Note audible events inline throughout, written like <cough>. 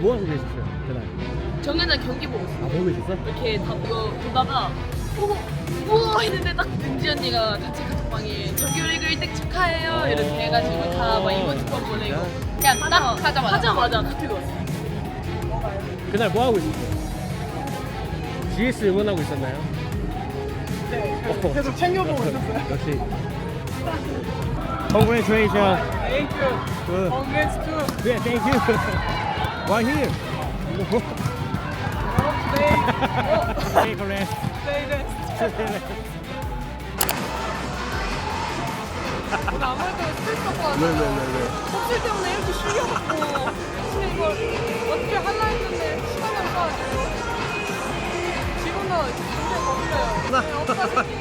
뭐 하고 계셨어요 그날? 정현아 경기 보고 있어. 아 보고 계셨어? 이렇게 다 이거 보다가 오, 오 했는데 딱 은지 언니가 단체 카톡방에 정규리그 1등 축하해요 이렇게 해가지고 다 막 이모티콘 보내고 그냥 딱 하자마자 하자마자 카톡이 왔어. 그날 뭐 하고 있었어요? GS 응원하고 있었나요? 네, 계속 챙겨보고 있었어요. 역시. <laughs> Congratulations. Thank you. Good. Congrats too. Yeah, thank you. <laughs> Why here? Stay, Take a rest. stay there. 오늘 아무래도 스트레스 받고 왔어요. 네네네네. 껍질 때문에 이렇게 쉬겨갖고 근데 이걸 어떻게 할라 했는데 시간이 없어가지고 지금도 굉장히. 네, 없다 생기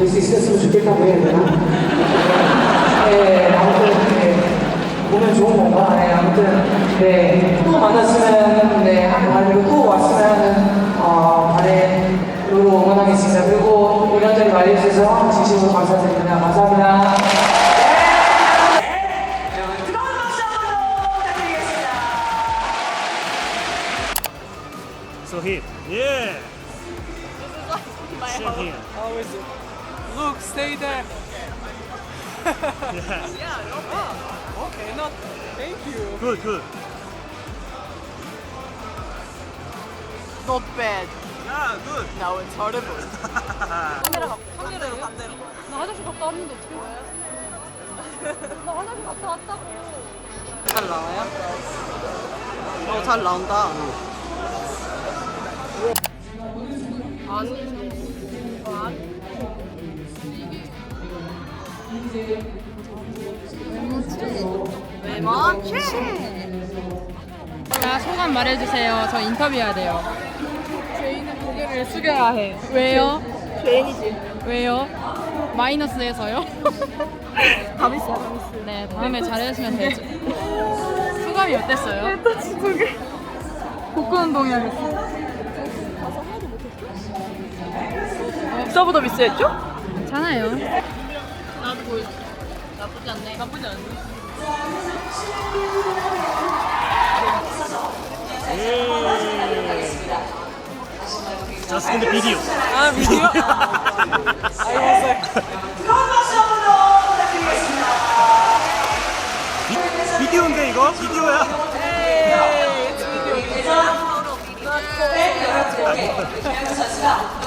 어, 뵐수 있었으면 좋겠다고 해야 되나? 네, 아무튼 네, 보면 좋은 건가? 네, 아무튼 네, 또 만났으면 네, 아니고 또 왔으면 어, 바래로 응원하겠습니다. 그리고 이런저런 말해주셔서 진심으로 감사드립니다. 감사합니다. Stay there. Yeah. Yeah, no problem. Okay, no, thank you. Good, good. Not bad. Yeah, good. Now it's horrible. 카메라 카메라로 반대로. 나 화장실 갔다 왔는데 어떻게 나 화장실 갔다 왔다고. 잘 나와요? 어, 잘 나온다. 자, 소감 말해주세요. 저 인터뷰해야 돼요. 죄인은 고개를 숙여야 해. 왜요? 죄인이지. 왜요? 마이너스에서요? 감 있어, 감 있어. 네, 다음에 잘해주시면 되죠. 소감이 어땠어요? 복근 운동 해야겠어. 저보다 미스했죠? 괜찮아요. 나도 보여. 나쁘지 않네. 나쁘지 않네. In the video. 아, 미디어? 알겠어요. <laughs> 비디오인데 이거? 비디오야? 좋습니다.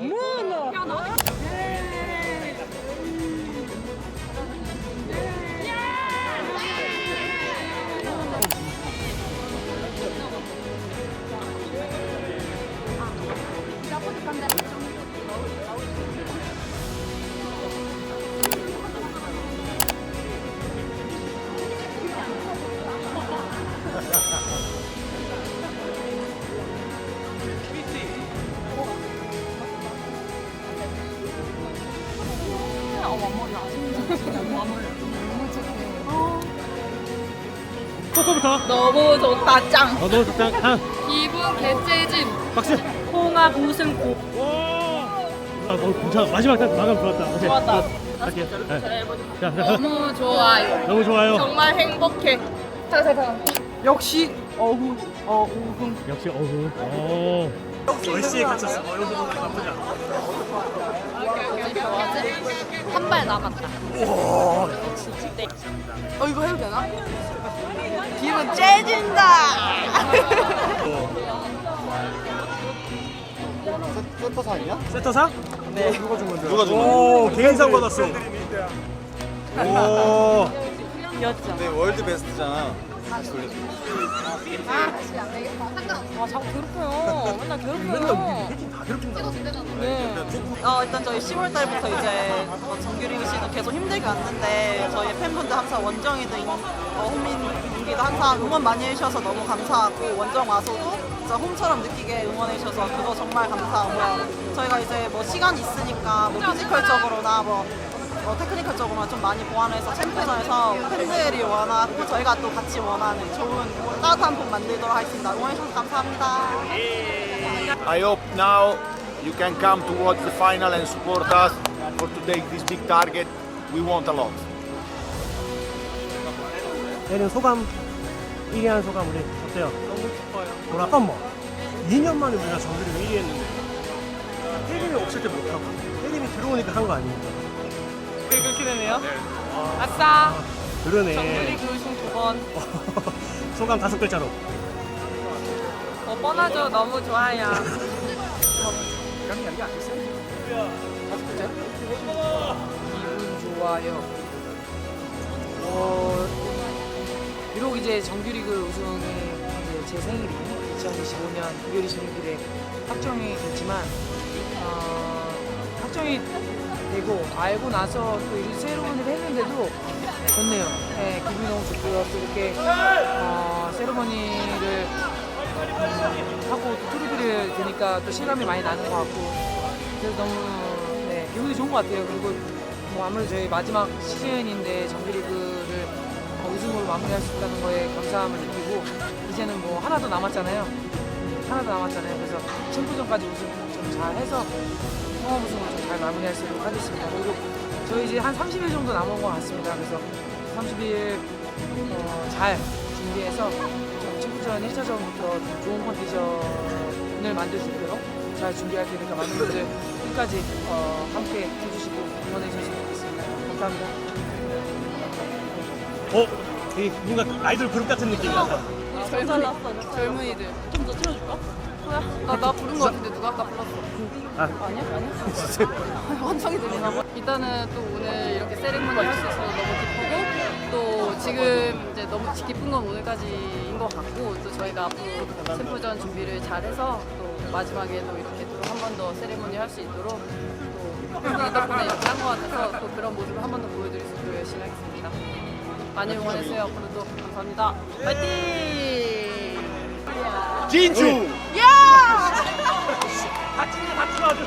뭐너? 야 너. 코코부터. 너무 좋다 짱. 어, 너무 좋다. 한 기분 개째짐. 박수. 홍합 웃음고. 와. 아, 뭐 괜찮아. 마지막 딱 마감 좋았다. 오케이. 좋았다. 갈게. 네. 자, 자, 너무 좋아요. 너무 좋아요. 정말 행복해. 잠깐 역시 어후 어우흥. 역시 어후. 어. 10시에 갇혔어. 어, 여기서 나쁘지 않아. 한발 남았다. 어 이거 해도 되나? 기분 째진다. 세터상? 네. 누가 준 건데? 누가 준 건데? 오, 개인상 받았어. 오. 네, 월드 베스트잖아. 다시 돌려줘. 아 자꾸 괴롭혀요. 맨날 괴롭혀요. 다 괴롭힌다. 네. 어, 일단 저희 10월 달부터 이제 어, 정규리그 시즌 계속 힘들게 왔는데 저희 팬분들 항상 원정이든 어, 홈민이든 항상 응원 많이 해주셔서 너무 감사하고 원정 와서도 진짜 홈처럼 느끼게 응원해 주셔서 그거 정말 감사하고요. 저희가 이제 뭐 시간 있으니까 뭐 피지컬적으로나 뭐 어, 테크니컬적으로나 좀 많이 보완해서 챔프전에서 팬들이 원하고 저희가 또 같이 원하는 좋은 따뜻한 봄 만들도록 하겠습니다. 응원해주셔서 감사합니다. I hope now you can come to watch the final and support us for to take this big target. We want a lot. 내년 소감 1위 한 소감 우리 어때요? 너무 기뻐요. 뭐 잠깐만 2년 만에 우리가 정규리그 1위 했는데 혜림이 없을 때 못하고 혜림이 들어오니까 한 거 아닙니까? 그렇게 되네요. 아싸. 그러네 정규리그 우승 두 번. <laughs> 소감 다섯 글자로 어, 뻔하죠. 너무 좋아요. 기분 좋아요. 어, 비록 이제 정규리그 우승이 이제 제 생일이 2025년 2월 26일에 확정이 됐지만 어, 확정이 되고 알고 나서 또 이런 세레모니를 했는데도 좋네요. 네, 기분이 너무 좋고요. 또 이렇게 어, 세레모니를 음, 하고 또 트리뷰를 되니까 또 실감이 많이 나는 것 같고 그래서 너무 네, 기분이 좋은 것 같아요. 그리고 뭐 아무래도 저희 마지막 시즌인데 정규리그를 어, 우승으로 마무리할 수 있다는 거에 감사함을 느끼고 이제는 뭐 하나 더 남았잖아요. 음, 하나 더 남았잖아요. 그래서 챔프전까지 우승 좀 잘해서 통합 우승을 좀 잘 마무리할 수 있도록 하겠습니다. 그리고 저희 이제 한 30일 정도 남은 것 같습니다. 그래서 30일 어, 잘 준비해서 좀 챔프전 1차전부터 좀 좋은 컨디션을 만들 수 있도록 잘 준비할 테니까 많은 분들 끝까지 어, 함께 해주시고 응원해 주셨으면 좋겠습니다. 감사합니다. 어? 되게 뭔가 아이돌 그룹 같은 느낌이야 젊은이, 젊은이들. 좀 더 틀어줄까? 나, 나 부른 거 같은데 누가 아까 불렀어? 아. 아니야? 아니야? 완전히 들리나 봐. 일단은 또 오늘 이렇게 세레모니 할 수 있어서 너무 기쁘고 또 지금 이제 너무 기쁜 건 오늘까지인 것 같고 또 저희가 앞으로 챔프전 준비를 잘해서 또 마지막에도 이렇게 또 한 번 더 세레모니 할 수 있도록 또 덕분에 이렇게 한 것 같아서 또 그런 모습을 한 번 더 보여드릴 수 있도록 열심히 하겠습니다. 많이 응원해주세요. 앞으로도 감사합니다. 파이팅! 진주! 같이 같이 놔줘.